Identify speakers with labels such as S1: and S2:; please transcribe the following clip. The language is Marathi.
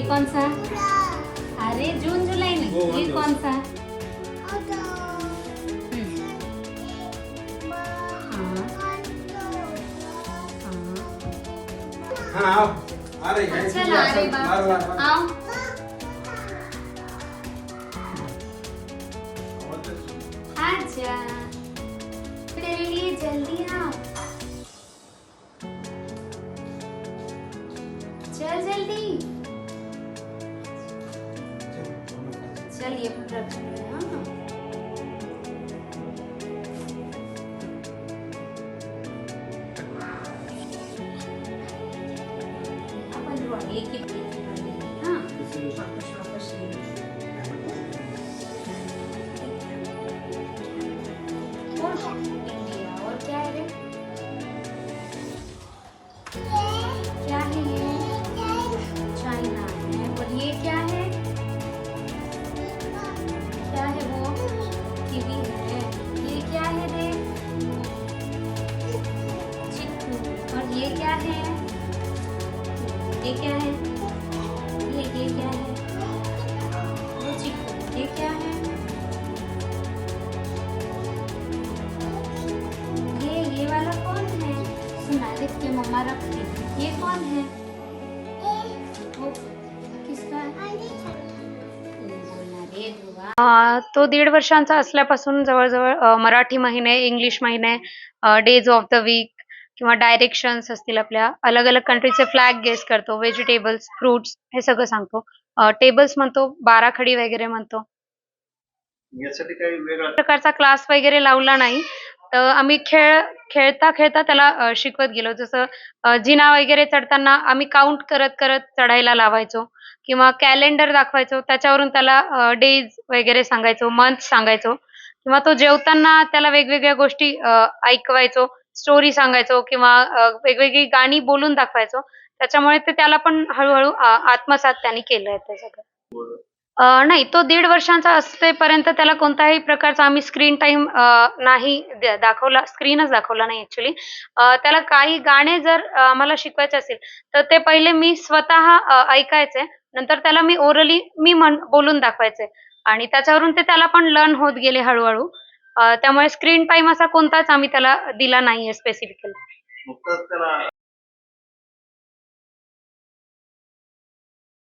S1: कौन सा? अरे जून जुलाई में। ये कौन सा? हाँ,
S2: आओ। आ रही है।
S1: चल आ रही
S2: बार बार
S1: बात आओ। आजा। मेरे लिए जल्दी आओ। चल जल्दी। चल ये रख ले, क्या है? ये क्या है? ये ये क्या है? वो चिक्कू ये क्या है? ये ये वाला कौन है? सुना देख के मम्मा रख दी ये कौन है?
S3: तो दीड वर्षांचा असल्यापासून जवळजवळ मराठी महिने इंग्लिश महिने डेज ऑफ द वीक किंवा डायरेक्शन्स असतील आपल्या अलग अलग कंट्रीचे फ्लॅग गेस करतो व्हेजिटेबल्स फ्रुट्स हे सगळं सांगतो. टेबल्स म्हणतो बाराखडी वगैरे म्हणतो.
S2: यासाठी काही वेगळा
S3: प्रकारचा क्लास वगैरे लावला नाही. तर आम्ही खेळ खेळता खेळता त्याला शिकवत गेलो. जसं जिना वगैरे चढताना आम्ही काउंट करत करत चढायला लावायचो किंवा कॅलेंडर दाखवायचो. त्याच्यावरून त्याला डेज वगैरे सांगायचो मंथ सांगायचो किंवा तो जेवताना त्याला वेगवेगळ्या गोष्टी ऐकवायचो. स्टोरी सांगायचो किंवा वेगवेगळी गाणी बोलून दाखवायचो. त्याच्यामुळे ते त्याला पण हळूहळू आत्मसात त्यांनी केलंय ते सगळं. नाही तो दीड वर्षांचा असतेपर्यंत त्याला कोणताही प्रकारचा आम्ही स्क्रीन टाइम नाही दाखवला स्क्रीनच दाखवला नाही ऍक्च्युली त्याला काही गाणे जर आम्हाला शिकवायचे असेल तर ते पहिले मी स्वतः ऐकायचे. नंतर त्याला मी ओरली मी म्हण बोलून दाखवायचे. आणि त्याच्यावरून ते त्याला पण लर्न होत गेले हळूहळू. त्यामुळे स्क्रीन टाइम असा कोणताच आम्ही त्याला दिला नाहीये स्पेसिफिकली
S2: त्याला